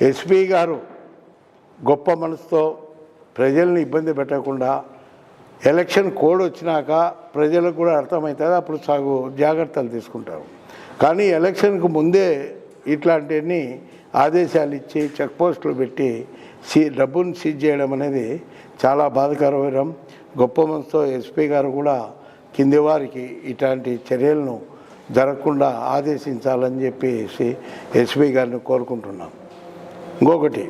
SP గారు గొప్ప మనసుతో ప్రజల్ని ఇబ్బంది పెట్టకుండా ఎలక్షన్ కోడ్ వచ్చినాక ప్రజలకు కూడా అర్థమవుతుంది అప్పుడు సాగు జాగ్రత్తలు తీసుకుంటారు. కానీ ఎలక్షన్కు ముందే ఇట్లాంటివన్నీ ఆదేశాలు ఇచ్చి చెక్ పోస్టులు పెట్టి సీ డబ్బును సీజ్ చేయడం అనేది చాలా బాధకరమైన గొప్ప మనసుతో ఎస్పీ గారు కూడా కింది వారికి ఇట్లాంటి చర్యలను జరగకుండా ఆదేశించాలని చెప్పేసి ఎస్పీ గారిని కోరుకుంటున్నాం. ఇంకొకటి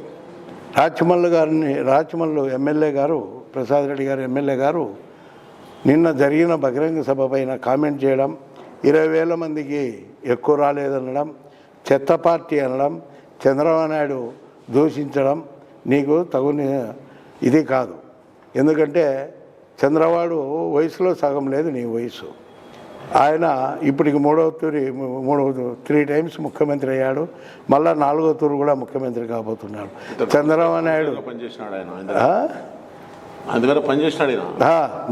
రాచమల్లు గారిని రాచమల్లు ఎమ్మెల్యే గారు ప్రసాద్ రెడ్డి గారు ఎమ్మెల్యే గారు నిన్న జరిగిన బహిరంగ సభ పైన కామెంట్ చేయడం ఇరవై వేల మందికి ఎక్కువ రాలేదనడం చెత్త పార్టీ అనడం చంద్రబాబు నాయుడు దూషించడం నీకు తగుని ఇది కాదు. ఎందుకంటే చంద్రవాడు వయసులో సగం లేదు నీ వయసు. ఆయన ఇప్పటికి మూడవ తూరి మూడవ త్రీ టైమ్స్ ముఖ్యమంత్రి అయ్యాడు. మళ్ళా నాలుగో తూరు కూడా ముఖ్యమంత్రి కాబోతున్నాడు. చంద్రబాబు నాయుడు.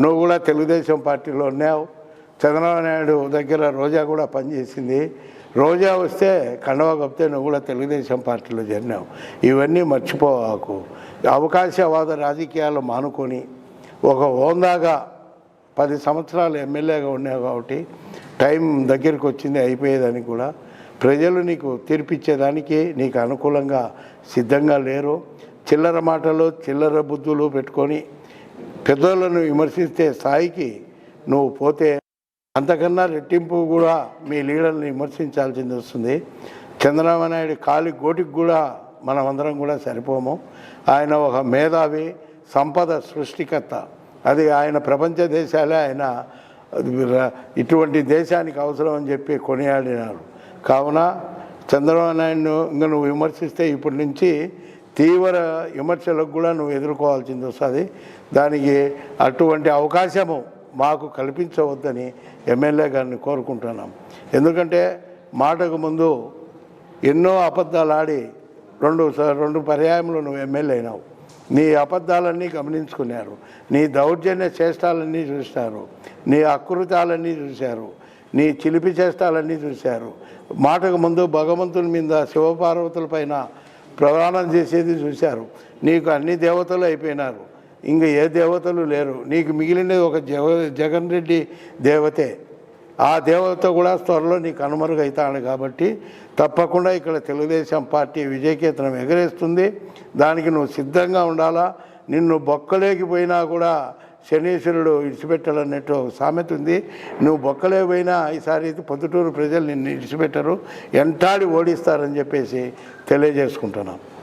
నువ్వు కూడా తెలుగుదేశం పార్టీలో ఉన్నావు. చంద్రబాబు నాయుడు దగ్గర రోజా కూడా పనిచేసింది. రోజా వస్తే కండవ కప్తే నువ్వు కూడా తెలుగుదేశం పార్టీలో చేరినావు. ఇవన్నీ మర్చిపోవాకు అవకాశవాద రాజకీయాలు మానుకొని ఒక హోందాగా పది సంవత్సరాలు ఎమ్మెల్యేగా ఉన్నావు కాబట్టి టైం దగ్గరికి వచ్చింది అయిపోయేదానికి కూడా. ప్రజలు నీకు తీర్పిచ్చేదానికి నీకు అనుకూలంగా సిద్ధంగా లేరు. చిల్లర మాటలు చిల్లర బుద్ధులు పెట్టుకొని పెద్దోళ్ళను విమర్శిస్తే స్థాయికి నువ్వు పోతే అంతకన్నా రెట్టింపు కూడా మీ లీడర్ని విమర్శించాల్సింది వస్తుంది. చంద్రబాబు నాయుడు కాలి గోటికి కూడా మనమందరం కూడా సరిపోము. ఆయన ఒక మేధావి సంపద సృష్టికర్త. అది ఆయన ప్రపంచ దేశాలే ఆయన. ఇటువంటి దేశానికి అవసరం అని చెప్పి కొనియాడినారు. కావున చంద్రబాబు నాయుడును ఇంకా నువ్వు విమర్శిస్తే ఇప్పటి నుంచి తీవ్ర విమర్శలకు కూడా నువ్వు ఎదుర్కోవాల్సింది వస్తుంది. దానికి అటువంటి అవకాశము మాకు కల్పించవద్దని ఎమ్మెల్యే గారిని కోరుకుంటున్నాం. ఎందుకంటే మాటకు ముందు ఎన్నో అబద్ధాలు ఆడి రెండు స- రెండు పర్యాయములు నువ్వు ఎమ్మెల్యే అయినావు. నీ అబద్ధాలన్నీ గమనించుకున్నారు. నీ దౌర్జన్య చేష్టాలన్నీ చూశారు. నీ అకృతాలన్నీ చూశారు. నీ చిలిపి చేష్టాలన్నీ చూశారు. మాటకు ముందు భగవంతుని మీద శివపార్వతుల పైన ప్రదానం చేసేది చూశారు. నీకు అన్ని దేవతలు అయిపోయినారు. ఇంక ఏ దేవతలు లేరు. నీకు మిగిలినది ఒక జగ జగన్ రెడ్డి దేవతే. ఆ దేవత కూడా త్వరలో నీకు కనుమరుగవుతాడు కాబట్టి తప్పకుండా ఇక్కడ తెలుగుదేశం పార్టీ విజయకేతనం ఎగరేస్తుంది. దానికి నువ్వు సిద్ధంగా ఉండాలా? నిన్ను బొక్కలేకపోయినా కూడా శనీశ్వరుడు ఇడిచిపెట్టాలన్నట్టు సామెత ఉంది. నువ్వు బొక్కలేకపోయినా ఈసారి పొద్దుటూరు ప్రజలు నిన్ను ఇడిచిపెట్టరు ఎంటాడి ఓడిస్తారని చెప్పేసి తెలియజేసుకుంటున్నాను